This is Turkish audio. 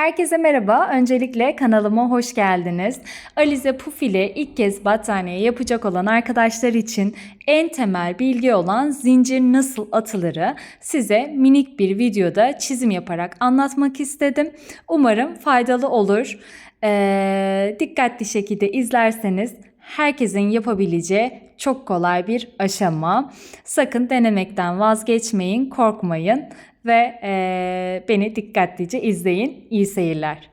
Herkese merhaba. Öncelikle kanalıma hoş geldiniz. Alize Puf ile ilk kez battaniye yapacak olan arkadaşlar için en temel bilgi olan zincir nasıl atılırı size minik bir videoda çizim yaparak anlatmak istedim. Umarım faydalı olur. Ee, dikkatli şekilde izlerseniz herkesin yapabileceği çok kolay bir aşama. Sakın denemekten vazgeçmeyin, korkmayın ve eee, beni dikkatlice izleyin. İyi seyirler.